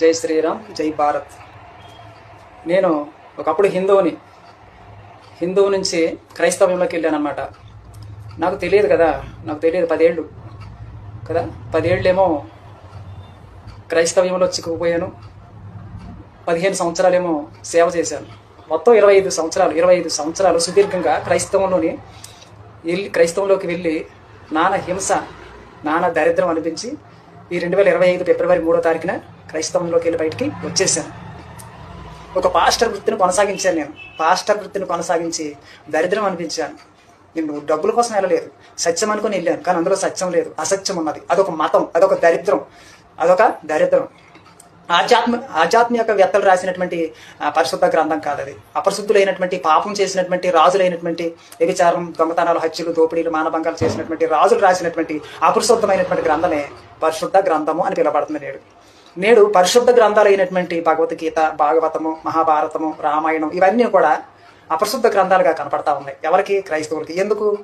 జై శ్రీరామ్ జై భారత్. నేను ఒకప్పుడు హిందువుని హిందువు నుంచి క్రైస్తవంలోకి వెళ్ళానమాట నాకు తెలియదు కదా నాకు తెలియదు పదేళ్ళు. కదా పదేళ్ళేమో క్రైస్తవ్యంలో చిక్కుకుపోయాను. పదిహేను సంవత్సరాలేమో సేవ చేశాను. మొత్తం ఇరవై ఐదు సంవత్సరాలు ఇరవై ఐదు సంవత్సరాలు సుదీర్ఘంగా క్రైస్తవంలోని వెళ్ళి క్రైస్తవంలోకి వెళ్ళి నాన్న హింస నాన్న దరిద్రం అనిపించి ఈ రెండు వేల ఇరవై ఐదు ఫిబ్రవరి మూడో తారీఖున క్రైస్తవంలోకి వెళ్ళి బయటికి వచ్చేసాను ఒక పాస్టర్ వృత్తిని కొనసాగించాను నేను. పాస్టర్ వృత్తిని కొనసాగించి దరిద్రం అనిపించాను. నేను డబ్బుల కోసం వెళ్ళలేదు. సత్యం అనుకుని వెళ్ళాను కానీ అందులో సత్యం లేదు. అసత్యం ఉన్నది. అదొక మతం అదొక దరిద్రం. అదొక దరిద్రం. ఆధ్యాత్మ ఆధ్యాత్మిక వ్యక్తలు రాసినటువంటి పరిశుద్ధ గ్రంథం కాదు అది. అపరిశుద్ధులైనటువంటి పాపం చేసినటువంటి రాజులైనటువంటి వ్యభిచారం దొంగతనాలు హత్యలు దోపిడీలు మానభంగాలు చేసినటువంటి రాజులు రాసినటువంటి అపరిశుద్ధమైనటువంటి గ్రంథమే పరిశుద్ధ గ్రంథము అని పిలువబడుతుంది నేడు. నేడు పరిశుద్ధ గ్రంథాలైనటువంటి భగవద్గీత భాగవతము మహాభారతము రామాయణం ఇవన్నీ కూడా అపరిశుద్ధ గ్రంథాలుగా కనపడతా ఉన్నాయి. ఎవరికి? క్రైస్తవులకి. ఎందుకు?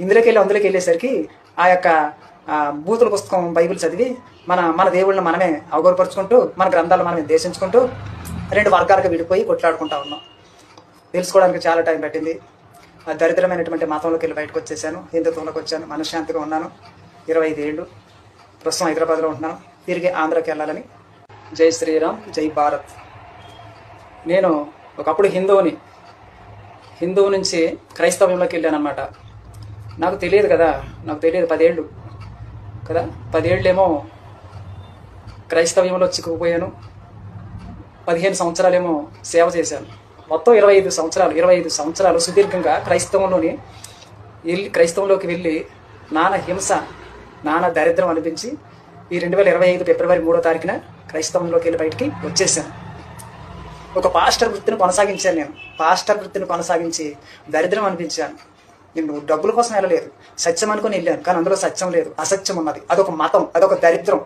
ఇందులోకి వెళ్ళి అందులోకి వెళ్ళేసరికి ఆ యొక్క బూతుల పుస్తకం బైబిల్ చదివి మన మన దేవుళ్ళని మనమే అవగౌరపరుచుకుంటూ మన గ్రంథాలు మనమే దేశించుకుంటూ రెండు వర్గాలకు విడిపోయి కొట్లాడుకుంటా ఉన్నాం. తెలుసుకోవడానికి చాలా టైం పట్టింది. ఆ దరిద్రమైనటువంటి మతంలోకి వెళ్ళి బయటకు వచ్చేసాను హిందుత్వంలోకి వచ్చాను మనశ్శాంతిగా ఉన్నాను. ఇరవై ఐదు ఏళ్ళు ప్రస్తుతం హైదరాబాద్లో ఉంటున్నాను. తిరిగి ఆంధ్రాకి వెళ్ళాలని. జై శ్రీరామ్ జై భారత్. నేను ఒకప్పుడు హిందువుని. హిందువు నుంచి క్రైస్తవంలోకి వెళ్ళానమాట నాకు తెలియదు కదా నాకు తెలియదు పదేళ్ళు. కదా పదేళ్ళేమో క్రైస్తవ్యంలో చిక్కుకుపోయాను. పదిహేను సంవత్సరాలేమో సేవ చేశాను. మొత్తం ఇరవై ఐదు సంవత్సరాలు ఇరవై ఐదు సంవత్సరాలు సుదీర్ఘంగా క్రైస్తవంలోని వెళ్ళి క్రైస్తవంలోకి వెళ్ళి నాన్న హింస నాన్న దరిద్రం అనిపించి ఈ రెండు వేల ఇరవై ఐదు ఫిబ్రవరి మూడో తారీఖున క్రైస్తవంలోకి వెళ్ళి బయటికి వచ్చేసాను ఒక పాస్టర్ వృత్తిని కొనసాగించాను నేను. పాస్టర్ వృత్తిని కొనసాగించి దరిద్రం అనిపించాను. నేను డబ్బుల కోసం వెళ్ళలేదు. సత్యం అనుకుని వెళ్ళాను కానీ అందులో సత్యం లేదు. అసత్యం ఉన్నది. అదొక మతం అదొక దరిద్రం.